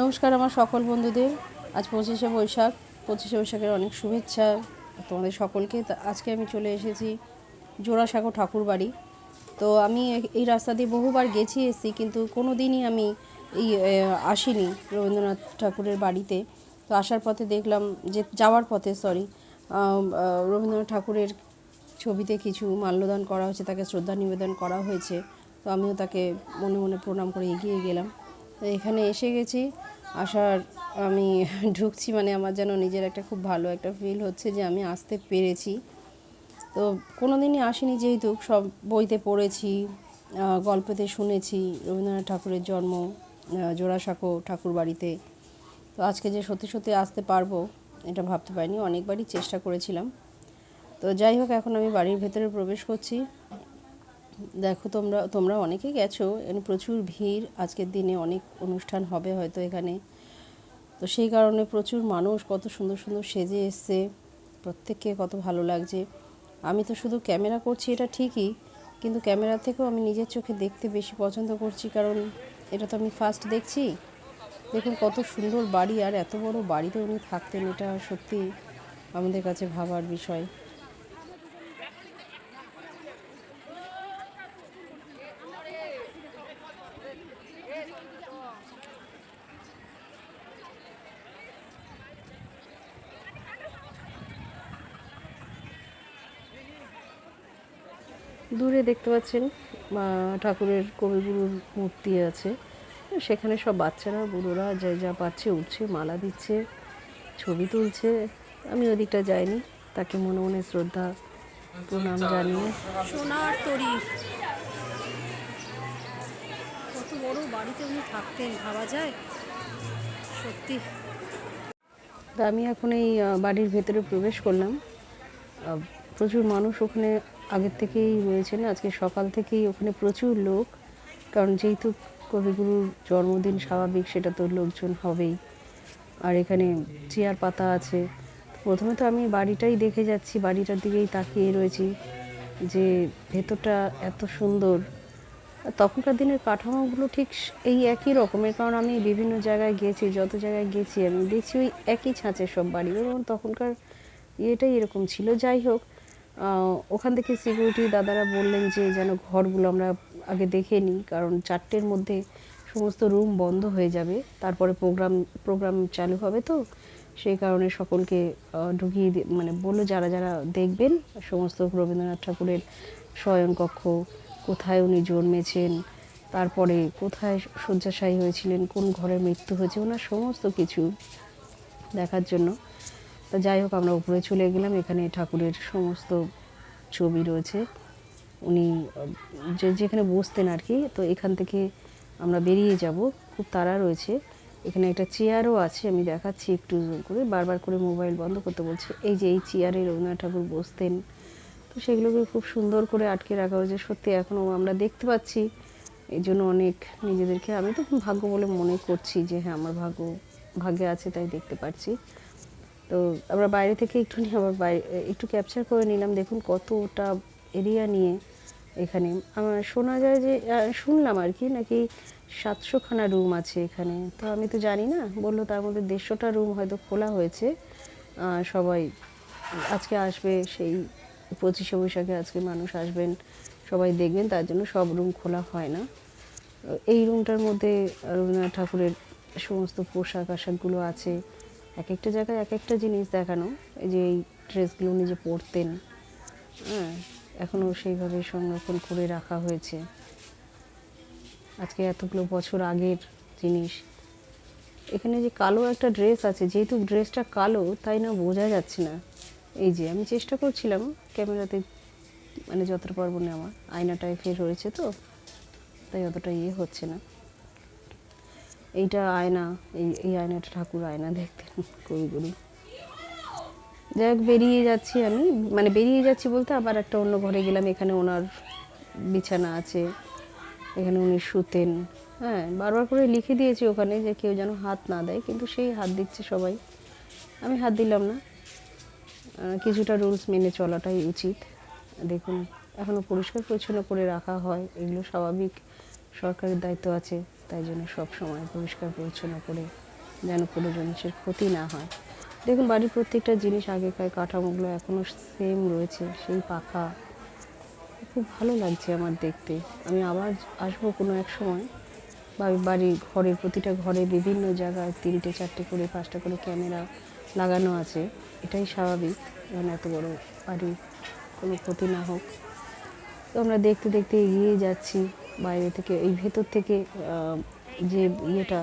নমস্কার আমার সকল বন্ধুদের। আজ পঁচিশে বৈশাখ। পঁচিশে বৈশাখের অনেক শুভেচ্ছা তোমাদের সকলকে। তা আজকে আমি চলে এসেছি জোড়াসাঁকো ঠাকুর বাড়ি। তো আমি এই রাস্তা দিয়ে বহুবার গেছি এসেছি, কিন্তু কোনো দিনই আমি এই আসিনি রবীন্দ্রনাথ ঠাকুরের বাড়িতে। তো আসার পথে দেখলাম যে, যাওয়ার পথে সরি রবীন্দ্রনাথ ঠাকুরের ছবিতে কিছু মাল্যদান করা হয়েছে, তাকে শ্রদ্ধা নিবেদন করা হয়েছে। তো আমিও তাকে মনে মনে প্রণাম করে এগিয়ে গেলাম। এখানে এসে গেছি। আসার আমি ঢুকছি মানে আমার যেন নিজের একটা খুব ভালো একটা ফিল হচ্ছে যে আমি আসতে পেরেছি। তো কোনো দিনই আসিনি যেহেতু, সব বইতে পড়েছি গল্পতে শুনেছি, রবীন্দ্রনাথ ঠাকুরের জন্ম জোড়াসাঁকো ঠাকুর বাড়িতে। তো আজকে যে সত্যি সত্যি আসতে পারব, এটা ভাবতে পারিনি, অনেকবারই চেষ্টা করেছিলাম। তো যাই হোক, এখন আমি বাড়ির ভেতরে প্রবেশ করছি। দেখো তোমরা তোমরা অনেকে গেছো, এখানে প্রচুর ভিড়, আজকের দিনে অনেক অনুষ্ঠান হবে হয়তো এখানে। তো সেই কারণে প্রচুর মানুষ, কত সুন্দর সুন্দর সেজে এসছে, প্রত্যেককে কত ভালো লাগছে। আমি তো শুধু ক্যামেরা করছি, এটা ঠিকই, কিন্তু ক্যামেরা থেকেও আমি নিজের চোখে দেখতে বেশি পছন্দ করছি, কারণ এটা তো আমি ফার্স্ট দেখছি। দেখুন কত সুন্দর বাড়ি, আর এত বড় বাড়িতে উনি থাকতেন, এটা সত্যি আমাদের কাছে ভাবার বিষয়। দেখতে পাচ্ছেন ঠাকুরের কবিগুরুর মূর্তি আছে। সেখানে সব বাচ্চারা বুড়োরা যে যা পাচ্ছে উঠছে মালা দিচ্ছে ছবি তুলছে। আমি ওদিকটা যাইনি তাকে মনে মনে শ্রদ্ধা প্রণাম জানিয়ে। সোনার তরী। কত বড় বাড়িতে উনি থাকতেন ভাবা যায়? সত্যি। তা আমি এখন এই বাড়ির ভেতরে প্রবেশ করলাম। প্রচুর মানুষ ওখানে আগের থেকেই রয়েছেন আজকে সকাল থেকেই ওখানে প্রচুর লোক, কারণ যেহেতু কবিগুরুর জন্মদিন স্বাভাবিক, সেটা তো লোকজন হবেই। আর এখানে চেয়ার পাতা আছে। প্রথমে তো আমি বাড়িটাই দেখে যাচ্ছি, বাড়িটার দিকেই তাকিয়ে রয়েছি যে ভেতরটা এত সুন্দর। তখনকার দিনের কাঠামোগুলো ঠিক এই একই রকমের, কারণ আমি বিভিন্ন জায়গায় গেছি, যত জায়গায় গেছি আমি দেখছি ওই একই ছাঁচের সব বাড়ি। এবং তখনকার ইয়েটাই এরকম ছিল। যাই হোক ওখান থেকে সিকিউরিটি দাদারা বললেন যে, যেন ঘরগুলো আমরা আগে দেখে নিই, কারণ চারটের মধ্যে সমস্ত রুম বন্ধ হয়ে যাবে। তারপরে প্রোগ্রাম প্রোগ্রাম চালু হবে তো। সেই কারণে সকলকে ঢুকিয়ে মানে বলল যারা যারা দেখবেন, সমস্ত রবীন্দ্রনাথ ঠাকুরের শয়নকক্ষ, কোথায় উনি জন্মেছেন, তারপরে কোথায় শয্যাশায়ী হয়েছিলেন, কোন ঘরে মৃত্যু হয়েছে, ওনার সমস্ত কিছু দেখার জন্য তো যাই হোক, আমরা উপরে চলে গেলাম। এখানে ঠাকুরের সমস্ত ছবি রয়েছে। উনি, যে যেখানে বসতেন আর কি, তো এখান থেকে আমরা বেরিয়ে যাব। খুব তাড়া রয়েছে। এখানে একটা চেয়ারও আছে, আমি দেখাচ্ছি একটু zoom করে। বারবার করে মোবাইল বন্ধ করতে বলছে, এই যে এই চেয়ারে রবীন্দ্রনাথ ঠাকুর বসতেন। তো সেগুলোকে খুব সুন্দর করে আটকে রাখা হয়েছে। সত্যি এখনও আমরা দেখতে পাচ্ছি। এই জন্য অনেক নিজেদেরকে, আমি তো ভাগ্য বলে মনে করছি যে হ্যাঁ আমার ভাগ্য, ভাগ্যে আছে তাই দেখতে পাচ্ছি তো আমরা বাইরে থেকে একটুখানি আবার বাইরে একটু ক্যাপচার করে নিলাম। দেখুন কতটা এরিয়া নিয়ে এখানে। আমার শোনা যায় যে শুনলাম আর কি, নাকি সাতশোখানা রুম আছে এখানে। তো আমি তো জানি না, বলল তার মধ্যে দেড়শোটা রুম হয়তো খোলা হয়েছে। সবাই আজকে আসবে, সেই পঁচিশে বৈশাখে আজকে মানুষ আসবেন, সবাই দেখবেন, তার জন্য সব রুম খোলা হয় না। এই রুমটার মধ্যে রবীন্দ্রনাথ ঠাকুরের সমস্ত পোশাক আশাকগুলো আছে। এক একটা জায়গায় এক একটা জিনিস দেখানো, এই যে এই ড্রেসগুলো উনি যে পরতেন হ্যাঁ এখনও সেইভাবে সংরক্ষণ করে রাখা হয়েছে। আজকে এতগুলো বছর আগের জিনিস। এখানে যে কালো একটা ড্রেস আছে, যেহেতু ড্রেসটা কালো, তাই না বোঝা যাচ্ছে না। এই যে আমি চেষ্টা করছিলাম ক্যামেরাতে মানে যতটা পারব নেওয়া আয়নাটায় ফের হয়েছে তো, তাই অতটা ইয়ে হচ্ছে না। এইটা আয়না, এই এই আয়নাটা ঠাকুর আয়না দেখতেন কবিগুরু যাই হোক, বেরিয়ে যাচ্ছি আমি। মানে বেরিয়ে যাচ্ছি বলতে আবার একটা অন্য ঘরে গেলাম, এখানে ওনার বিছানা আছে, এখানে উনি শুতেন। হ্যাঁ বারবার করে লিখে দিয়েছি ওখানে যে কেউ যেন হাত না দেয়, কিন্তু সেই হাত দিচ্ছে সবাই। আমি হাত দিলাম না। কিছুটা রুলস মেনে চলাটাই উচিত। দেখুন এখনও পরিষ্কার পরিচ্ছন্ন করে রাখা হয়, এগুলো স্বাভাবিক সরকারের দায়িত্ব আছে। তাই জন্য সব সময় পরিষ্কার, পরিচ্ছন্ন করে যেন কোনো জিনিসের ক্ষতি না হয়। দেখুন, বাড়ির প্রত্যেকটা জিনিস আগেকার কাঠামোগুলো এখনও সেম রয়েছে, সেই পাকা। খুব ভালো লাগছে আমার দেখতে। আমি আবার আসব কোনো এক সময়। বা বাড়ি ঘরের প্রতিটা ঘরে বিভিন্ন জায়গায় তিনটে, চারটে করে, পাঁচটা করে ক্যামেরা লাগানো আছে। এটাই স্বাভাবিক, যেন এত বড় বাড়ির কোনো ক্ষতি না হোক। তো আমরা দেখতে দেখতে এগিয়ে যাচ্ছি। বাইরে থেকে, এই ভেতর থেকে যে ইয়েটা,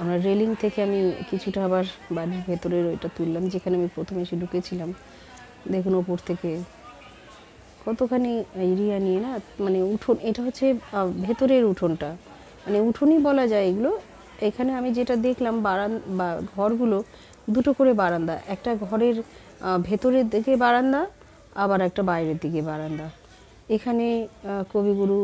আমরা রেলিং থেকে আমি কিছুটা আবার বাড়ির ভেতরের ওইটা তুললাম, যেখানে আমি প্রথমে এসে ঢুকেছিলাম। দেখুন ওপর থেকে কতখানি এরিয়া নিয়ে না মানে উঠোন, এটা হচ্ছে ভেতরের উঠোনটা। মানে উঠোনই বলা যায় এগুলো। এখানে আমি যেটা দেখলাম, বারান, বা ঘরগুলো, দুটো করে বারান্দা। একটা ঘরের ভেতরের দিকে বারান্দা, আবার একটা বাইরের দিকে বারান্দা। এখানে কবিগুরু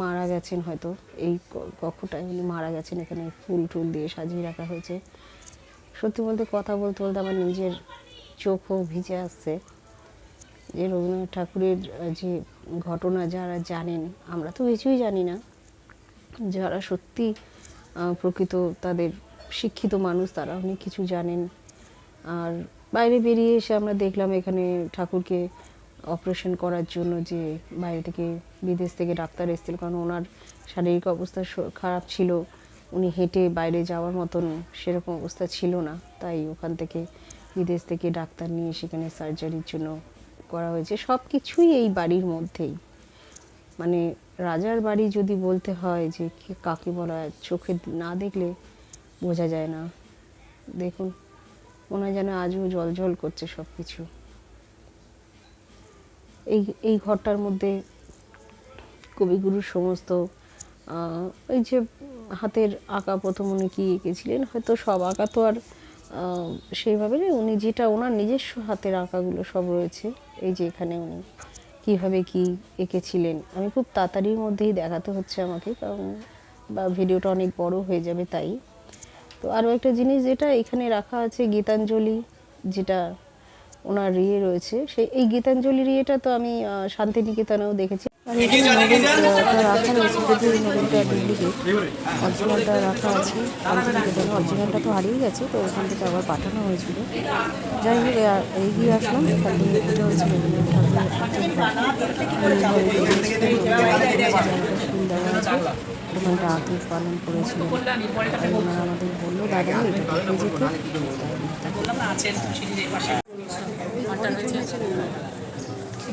মারা গেছেন হয়তো। এই কক্ষটায় উনি মারা গেছেন। এখানে ফুল টুল দিয়ে সাজিয়ে রাখা হয়েছে। সত্যি বলতে কথা বলতে বলতে আমার নিজের চোখও ভিজে আসছে যে রবীন্দ্রনাথ ঠাকুরের যে ঘটনা যারা জানেন, আমরা তো কিছুই জানি না। যারা সত্যি প্রকৃত তাদের শিক্ষিত মানুষ, তারা অনেক কিছু জানেন। আর বাইরে বেরিয়ে এসে আমরা দেখলাম এখানে ঠাকুরকে অপারেশন করার জন্য যে বাইরে থেকে বিদেশ থেকে ডাক্তার এসেছিল কারণ ওনার শারীরিক অবস্থা খারাপ ছিল উনি হেঁটে বাইরে যাওয়ার মতন সেরকম অবস্থা ছিল না। তাই ওখান থেকে বিদেশ থেকে ডাক্তার নিয়ে সেখানে সার্জারির জন্য করা হয়েছে। সব কিছুই এই বাড়ির মধ্যেই। মানে রাজার বাড়ি যদি বলতে হয় যে কাকে বলা হয়, চোখে না দেখলে বোঝা যায় না। দেখুন হয় যেন আজও জল জল করছে সব কিছু এই এই ঘরটার মধ্যে কবিগুরুর সমস্ত ওই যে হাতের আঁকা প্রথম উনি কি এঁকেছিলেন, হয়তো সব আঁকা তো আর সেইভাবে উনি যেটা ওনার নিজস্ব হাতের আঁকাগুলো সব রয়েছে, এই যে এখানে উনি কীভাবে কি এঁকেছিলেন, আমি খুব তাড়াতাড়ির মধ্যেই দেখাতে হচ্ছে আমাকে, কারণ বা ভিডিওটা অনেক বড় হয়ে যাবে তাই। তো আরও একটা জিনিস যেটা এখানে রাখা আছে, গীতাঞ্জলি, যেটা ওনার ইয়ে রয়েছে। সেই এই গীতাঞ্জলির ইয়েটা তো আমি শান্তিনিকেতনেও দেখেছি। আর এখানে রাখা রয়েছে যদিও এই নোবেলটা ডুপ্লিকেট অরিজিনালটা রাখা আছে শান্তিনিকেতনে। অরিজিনালটা তো হারিয়ে গেছে তো ওখান থেকে আবার পাঠানো হয়েছিল। যাই হোক এগিয়ে আসলাম দেওয়া আছে ওখানটা আতিফ পালন ওনারা আমাদের বলল দাদা এটা যেতে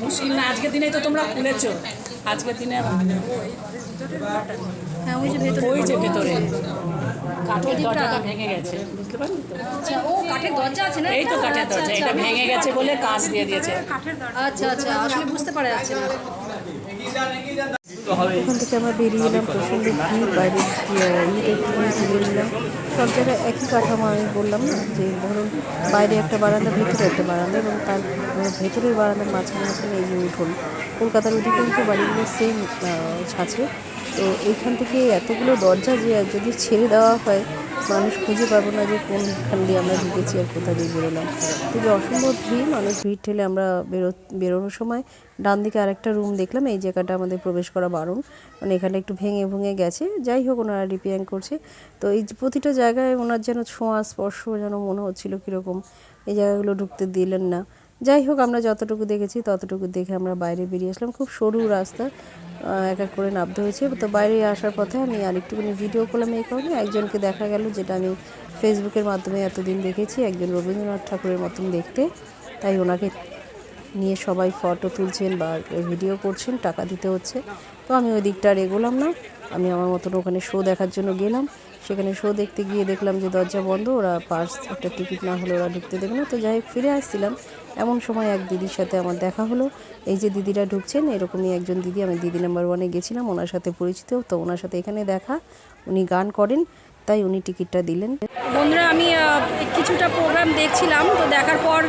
মুশকিল না আজকের দিনে তো তোমরা খুলেছো। আজকের দিনে হ্যাঁ ওই যে ভেতরে ওই যে ভেতরে। কাঠের দরজাটা ভেঙে গেছে বুঝতে পারলি তো? আচ্ছা ও কাঠের দরজা আছে না? এই তো কাঠের আচ্ছা, দরজা আচ্ছা, এটা ভেঙে গেছে বলে কাঁচ দিয়ে দিয়েছে। আচ্ছা আচ্ছা আসলে বুঝতে পারা যাচ্ছে না। ওখান থেকে আমরা বেরিয়ে এলাম প্রচণ্ড ভিড় বাইরে একটুখানি ঘুরে নিলাম সব জায়গায় একই কাঠামো আমি বললাম যে ধরুন বাইরে একটা বারান্দা, ভেতরে একটা বারান্দা এবং তার ভেতরের বারান্দার মাঝখানে মাঝখানে এই যে উঠোন। কলকাতার অধিকাংশ বাড়িগুলো সেম আছে তো এইখান থেকে এতগুলো দরজা যে যদি ছেড়ে দেওয়া হয়, মানুষ খুঁজে পাবো না যে কোনখান দিয়ে আমরা ঢুকেছি আর কোথা দিয়ে বেরোলাম। খুবই অসম্ভব ভিড়, মানুষ ভিড় ঠেলে আমরা বেরো, বেরোনোর সময় ডান দিকে আরেকটা রুম দেখলাম, এই জায়গাটা আমাদের প্রবেশ করা বারণ। মানে এখানে একটু ভেঙে ভেঙে গেছে, যাই হোক ওনারা রিপেয়ারিং করছে। তো এই প্রতিটা জায়গায় ওনার যেন ছোঁয়া, স্পর্শ যেন মনে হচ্ছিল কীরকম, এই জায়গাগুলো ঢুকতে দিলেন না। যাই হোক, আমরা যতটুকু দেখেছি ততটুকু দেখে আমরা বাইরে বেরিয়ে আসলাম। খুব সরু রাস্তা এক এক করে নামতে হয়েছে। তো বাইরে আসার পথে আমি আরেকটুখানি ভিডিও করলাম এই কারণে। একজনকে দেখা গেল যেটা আমি ফেসবুকের মাধ্যমে এতদিন দেখেছি, একজন রবীন্দ্রনাথ ঠাকুরের মতন দেখতে। তাই ওনাকে নিয়ে সবাই ফটো তুলছেন বা ভিডিও করছেন, টাকা দিতে হচ্ছে। তো আমি ওই দিকটা আর এগোলাম না। আমি আমার মতন ওখানে শো দেখার জন্য গেলাম। সেখানে শো দেখতে গিয়ে দেখলাম যে দরজা বন্ধ, ওরা পার্স, একটা টিকিট না হলে ওরা ঢুকতে দেবে না। তো যাই হোক, ফিরে আসছিলাম। এমন সময় এক দিদির সাথে আমার দেখা হলো। এই যে দিদিরা ঢুকছেন, এরকমই একজন দিদি, আমি দিদি নাম্বার ওয়ানে গেছিলাম, ওনার সাথে পরিচিত। তো ওনার সাথে এখানে দেখা। উনি গান করেন। তাই উনি টিকিটটা দিলেন। বন্ধুরা, আমি কিছুটা প্রোগ্রাম দেখছিলাম, তো দেখার পর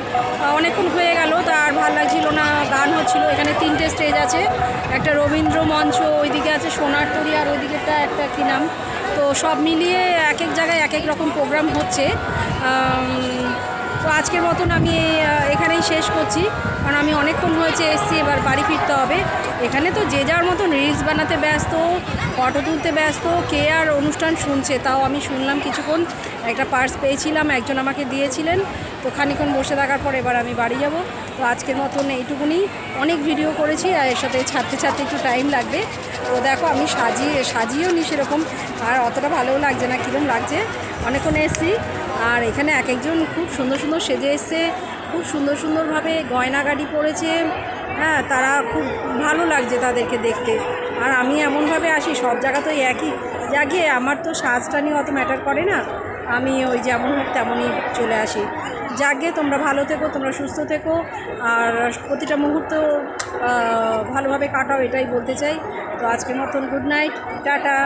অনেকক্ষণ হয়ে গেল, তা আর ভালো লাগছিল না, গান হচ্ছিল। এখানে তিনটে স্টেজ আছে, একটা রবীন্দ্র মঞ্চ, ওইদিকে আছে সোনার তরি, আর ওইদিকেটা একটা কী নাম? তো সব মিলিয়ে এক এক জায়গায় এক এক রকম প্রোগ্রাম হচ্ছে। তো আজকের মতন আমি এখানেই শেষ করছি। কারণ আমি অনেকক্ষণ হয়েছে এসছি, এবার বাড়ি ফিরতে হবে। এখানে তো যে যার মতন রিলস বানাতে ব্যস্ত ফটো তুলতে ব্যস্ত, কে আর অনুষ্ঠান শুনছে তাও আমি শুনলাম কিছুক্ষণ। একটা পার্স পেয়েছিলাম, একজন আমাকে দিয়েছিলেন। তো খানিক্ষণ বসে থাকার পর এবার আমি বাড়ি যাব। তো আজকের মতন এইটুকুনি। অনেক ভিডিও করেছি, আর এর সাথে ছাড়তে ছাড়তে একটু টাইম লাগবে। তো দেখো, আমি সাজিয়ে, সাজিয়েও নি সেরকম। আর অতটা ভালোও লাগছে না কীরকম লাগছে? অনেকক্ষণ এসছি। আর এখানে এক একজন খুব সুন্দর সুন্দর সেজে এসছে, খুব সুন্দর সুন্দরভাবে গয়নাগাড়ি পরেছে। হ্যাঁ তারা খুব ভালো লাগছে তাদেরকে দেখতে। আর আমি এমনভাবে আসি, সব জায়গাতেই একই। জাগে আমার তো সাজটা নিয়ে অত ম্যাটার করে না। আমি ওই যেমন হোক তেমনই চলে আসি। যাকে তোমরা ভালো থেকো, তোমরা সুস্থ থেকো। আর প্রতিটা মুহূর্ত ভালোভাবে কাটাও, এটাই বলতে চাই। তো আজকের মতন গুড নাইট টাটা।